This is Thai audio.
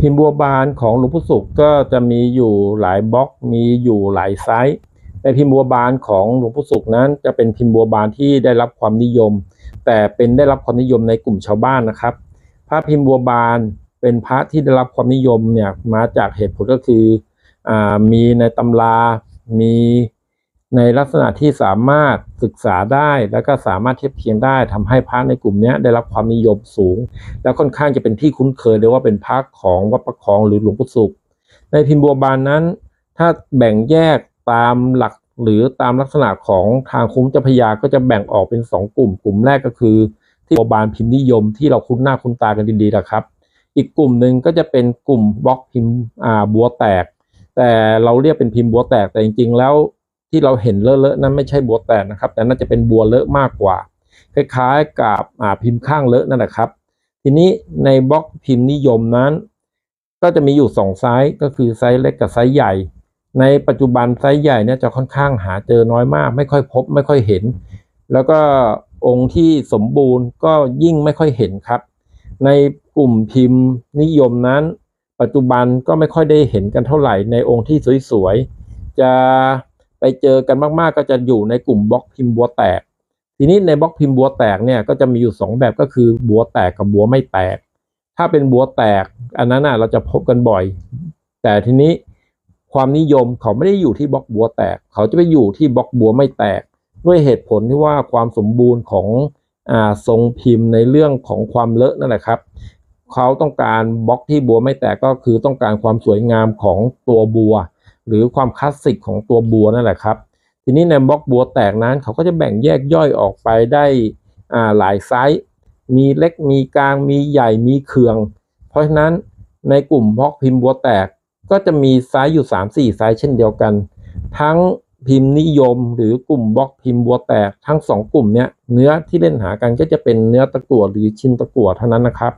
พิมพ์บัวบานของหลวงปู่ศุกร์ก็จะมีอยู่หลายบล็อกมีอยู่หลายไซส์ในพิมพ์บัวบานของหลวงปู่ศุกร์นั้นจะเป็นพิมพ์บัวบานที่ได้รับความนิยม แต่เป็นได้รับความนิยมในกลุ่มชาวบ้านนะครับ พระพิมพ์บัวบานเป็นพระที่ได้รับความนิยมเนี่ยมาจากเหตุผลก็คืออมีในตำรา มี ในลักษณะที่สามารถศึกษาได้แล้วก็สามารถเทียบเคียงได้ทำให้พระในกลุ่มนี้ได้รับความนิยมสูง แล้วค่อนข้างจะเป็นที่คุ้นเคยเลยว่าเป็นพระของวัดประคองหรือหลวงปู่ศุกร์ในพิมพ์บัวบานนั้น ถ้าแบ่งแยกตามหลักหรือตามลักษณะของทางคุ้มเจ้าพยาก็จะแบ่งออกเป็นสองกลุ่ม กลุ่มแรกก็คือ ที่บัวบานพิมพ์นิยมที่เราคุ้นหน้าคุ้นตากันดีๆนะครับ อีกกลุ่มหนึ่งก็จะเป็นกลุ่มบล็อกพิมพ์บัวแตก แต่เราเรียกเป็นพิมพ์บัวแตกแต่จริงๆแล้ว ที่เราเห็นเลอะๆนั้นไม่ใช่บัวแตกนะครับ แต่น่าจะเป็นบัวเลอะมากกว่า คล้ายๆกับพิมพ์ข้างเลอะนั่นแหละครับ ทีนี้ในบล็อกพิมพ์นิยมนั้น ก็จะมีอยู่สองไซส์ก็คือไซส์เล็กกับไซส์ใหญ่ ในปัจจุบันไซส์ใหญ่เนี่ยจะค่อนข้างหาเจอน้อยมาก ไม่ค่อยพบ ไม่ค่อยเห็น แล้วก็องค์ที่สมบูรณ์ก็ยิ่งไม่ค่อยเห็นครับ ในกลุ่มพิมพ์นิยมนั้น ปัจจุบันก็ไม่ค่อยได้เห็นกันเท่าไหร่ในองค์ที่สวยๆจะ ไปเจอกันมากๆ ก็จะอยู่ในกลุ่มบล็อกพิมพ์บัวแตก ทีนี้ในบล็อกพิมพ์บัวแตกเนี่ยก็จะมีอยู่สองแบบก็คือบัวแตกกับบัวไม่แตก ถ้าเป็นบัวแตก อันนั้นน่ะเราจะพบกันบ่อย แต่ทีนี้ความนิยมเขาไม่ได้อยู่ที่บล็อกบัวแตก เขาจะไปอยู่ที่บล็อกบัวไม่แตก ด้วยเหตุผลที่ว่าความสมบูรณ์ของอทรงพิมพ์ในเรื่องของความเลอะนั่นแหละครับเขาต้องการบล็อกที่บัวไม่แตกก็คือต้องการความสวยงามของตัวบัว หรือความคลาสสิกของตัวบัวนั่นแหละครับ ทีนี้ในบล็อกบัวแตกนั้นเขาก็จะแบ่งแยกย่อยออกไปได้หลายไซส์ มีเล็กมีกลางมีใหญ่มีเคือง เพราะฉะนั้นในกลุ่มบล็อกพิมพ์บัวแตกก็จะมีไซส์อยู่ 3-4 ไซส์เช่นเดียวกัน ทั้งพิมพ์นิยมหรือกลุ่มบล็อกพิมพ์บัวแตกทั้งสองกลุ่มเนี้ยเนื้อที่เล่นหากันก็จะเป็นเนื้อตะกั่วหรือชิ้นตะกั่วเท่านั้นนะครับ